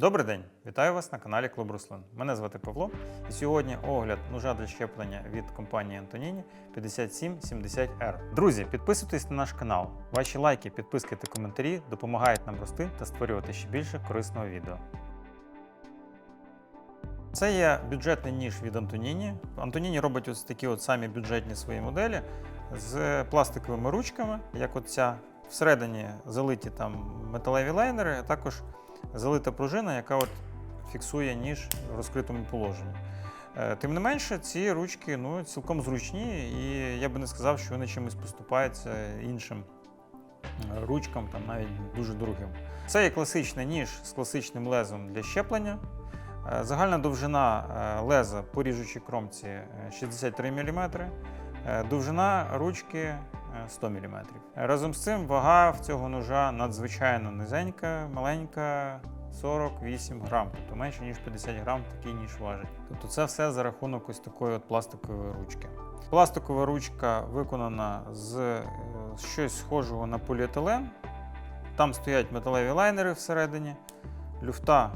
Добрий день, вітаю вас на каналі Клуб Руслин. Мене звати Павло, і сьогодні огляд ножа для щеплення від компанії Антоніні 5770R. Друзі, підписуйтесь на наш канал. Ваші лайки, підписки та коментарі допомагають нам рости та створювати ще більше корисного відео. Це є бюджетний ніж від Антоніні. Антоніні робить ось такі от самі бюджетні свої моделі з пластиковими ручками, як от ця. Всередині залиті там металеві лайнери, а також залита пружина, яка от фіксує ніж в розкритому положенні. Е, Тим не менше, ці ручки ну, цілком зручні, і я би не сказав, що вони чимось поступаються іншим ручкам, там навіть дуже дорогим. Це є класичний ніж з класичним лезом для щеплення. Е, Загальна довжина е, леза по ріжучій кромці е, 63 мм, довжина ручки 100 мм. Разом з цим вага в цього ножа надзвичайно низенька, маленька. 48 грам, тобто менше ніж 50 грам такий ніж важить. Тобто це все за рахунок ось такої от пластикової ручки. Пластикова ручка виконана з е, щось схожого на поліетилен. Там стоять металеві лайнери всередині, люфта,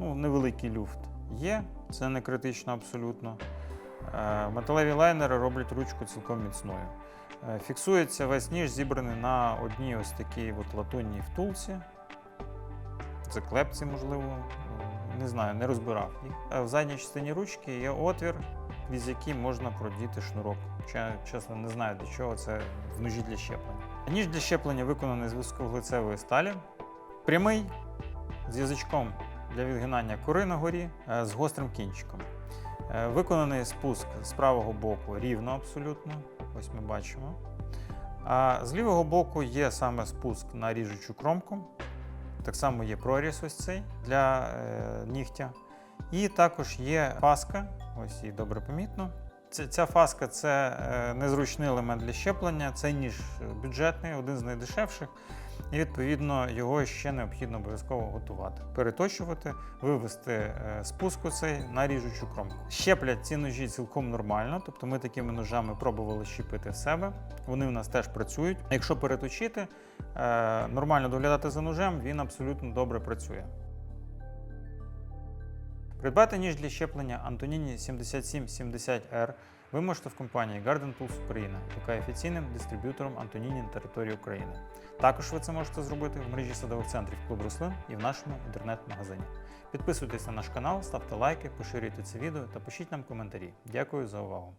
ну, невеликий люфт є, це не критично абсолютно. Е, Металеві лайнери роблять ручку цілком міцною. Е, Фіксується весь ніж зібраний на одній ось такій от латунній втулці. Заклепці, можливо, не знаю, не розбирав їх. Е, В задній частині ручки є отвір, крізь який можна продіти шнурок. Хоча, чесно, не знаю, для чого це в ножі для щеплення. Ніж для щеплення виконаний з високовуглецевої сталі, прямий з язичком для відгинання кори на горі з гострим кінчиком. Е, Виконаний спуск з правого боку рівно абсолютно. Ось ми бачимо. А з лівого боку є саме спуск на ріжучу кромку. Так само є проріз ось цей для е, нігтя. І також є паска, ось її добре помітно. Ця, фаска це е, незручний елемент для щеплення, це ніж бюджетний, один з найдешевших. І відповідно його ще необхідно обов'язково готувати, переточувати, вивести е, спуску цей на ріжучу кромку. Щеплять ці ножі цілком нормально, тобто ми такими ножами пробували щепити в себе. Вони в нас теж працюють. Якщо переточити, е, нормально доглядати за ножем, він абсолютно добре працює. Придбати ніж для щеплення Антоніні 7770R ви можете в компанії Garden Tools Україна, яка є офіційним дистриб'ютором Антоніні на території України. Також ви це можете зробити в мережі садових центрів Клуб Рослин і в нашому інтернет-магазині. Підписуйтесь на наш канал, ставте лайки, поширюйте це відео та пишіть нам коментарі. Дякую за увагу!